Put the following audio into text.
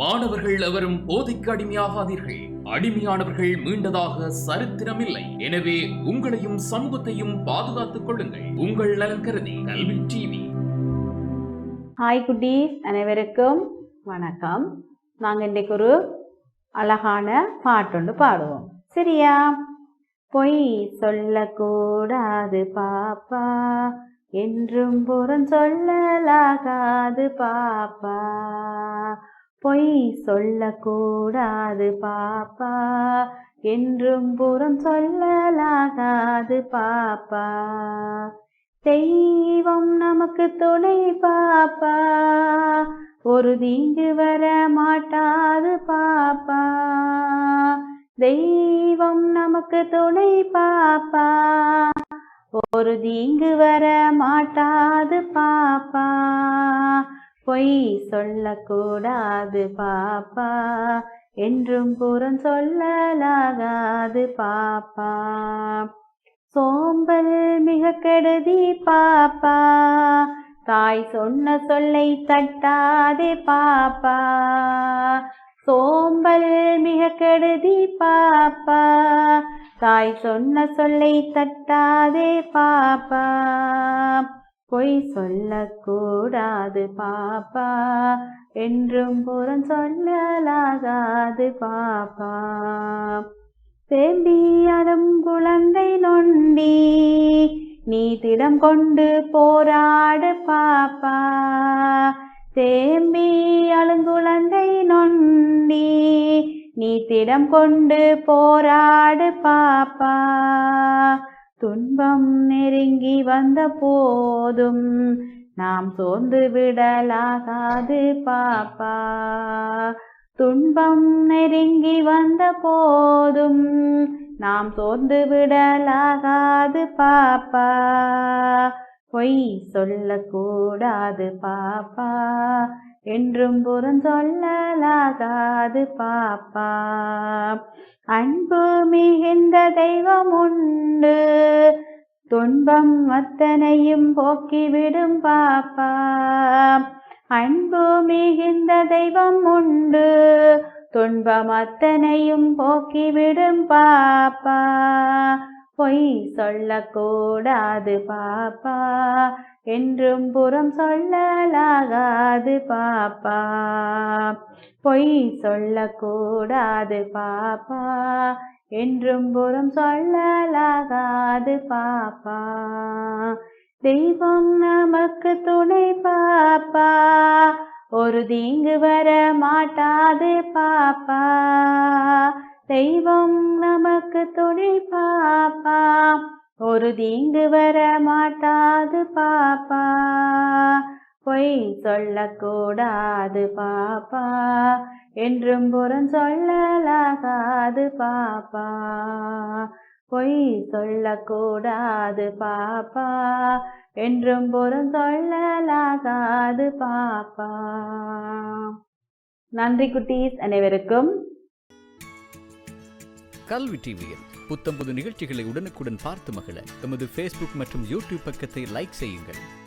மாணவர்கள் எவரும் போதைக்கு அடிமையாகாதீர்கள். அடிமையானவர்கள் மீண்டதாக சரித்திரமில்லை. எனவே உங்களையும் சமூகத்தையும் பாதுகாத்துக் கொள்ளுங்கள். உங்கள் நலன் கருதி கல்வி டிவி. ஹாய் குட்டீஸ். அனைவருக்கும் வணக்கம். நாங்கள் இன்றைக்கு ஒரு அழகான பாட்டொன்று பாடுவோம். சரியா? பொய் சொல்லக்கூடாது பாப்பா. என்றும் புறம் சொல்லலாகாது பாப்பா. பொய் சொல்லக்கூடாது பாப்பா. என்றும் புறம் சொல்லலாகாது பாப்பா. தெய்வம் நமக்கு துணை பாப்பா. ஒரு தீங்கு வர மாட்டாது பாப்பா. தெய்வம் நமக்கு துணை பாப்பா. ஒரு தீங்கு வர மாட்டாது பொய் சொல்லக்கூடாது பாப்பா. என்றும் புறம் சொல்லலாகாது பாப்பா. சோம்பல் மிக கெடுதி பாப்பா. தாய் சொன்ன சொல்லை தட்டாதே பாப்பா. சோம்பல் மிக கெடுதி பாப்பா. தாய் சொன்ன சொல்லை தட்டாதே பாப்பா. பொய் சொல்லக்கூடாது பாப்பா. என்றும் புறம் சொல்லலாகாது பாப்பா. தேம்பி அடும் குழந்தை நொண்டி நீ திடம் கொண்டு போராடு பாப்பா. தேம்பி அழுங்குழந்தை நொண்டி நீ திடம் கொண்டு போராடு பாப்பா. துன்பம் நெருங்கி வந்த போதும் நாம் சோர்ந்து விடலாகாது பாப்பா. துன்பம் நெருங்கி வந்த போதும் நாம் சோர்ந்து விடலாகாது பாப்பா. பொய் சொல்லக்கூடாது பாப்பா என்றும் புறம் சொல்லலாகாது பாப்பா. அன்பு மிகுந்த தெய்வம் உண்டு துன்பம் அத்தனையும் போக்கிவிடும் பாப்பா. அன்பு மிகுந்த தெய்வம் உண்டு. துன்பம் அத்தனையும் போக்கிவிடும் பாப்பா. பொய் சொல்லக்கூடாது பாப்பா. என்றும் புறம் சொல்லலாகாது பாப்பா. பொய் சொல்லக்கூடாது பாப்பா. என்றும் புறம் சொல்லலாகாது பாப்பா. தெய்வம் நமக்கு துணை பாப்பா. ஒரு தீங்கு வர மாட்டாது பாப்பா. தெய்வம் நமக்கு துணை பாப்பா. ஒரு தீங்கு வர மாட்டாது பாப்பா. பொய் சொல்லக்கூடாது பாப்பா. என்றும் புறம் சொல்லலாகாது பாப்பா. பொய் சொல்லக்கூடாது பாப்பா. என்றும் புறம் சொல்லலாகாது பாப்பா. நன்றி குட்டீஸ் அனைவருக்கும். கல்வி டிவியில் புத்தம் புது நிகழ்ச்சிகளை உடனுக்குடன் பார்த்து மகிழ எமது ஃபேஸ்புக் மற்றும் யூடியூப் பக்கத்தை லைக் செய்யுங்கள்.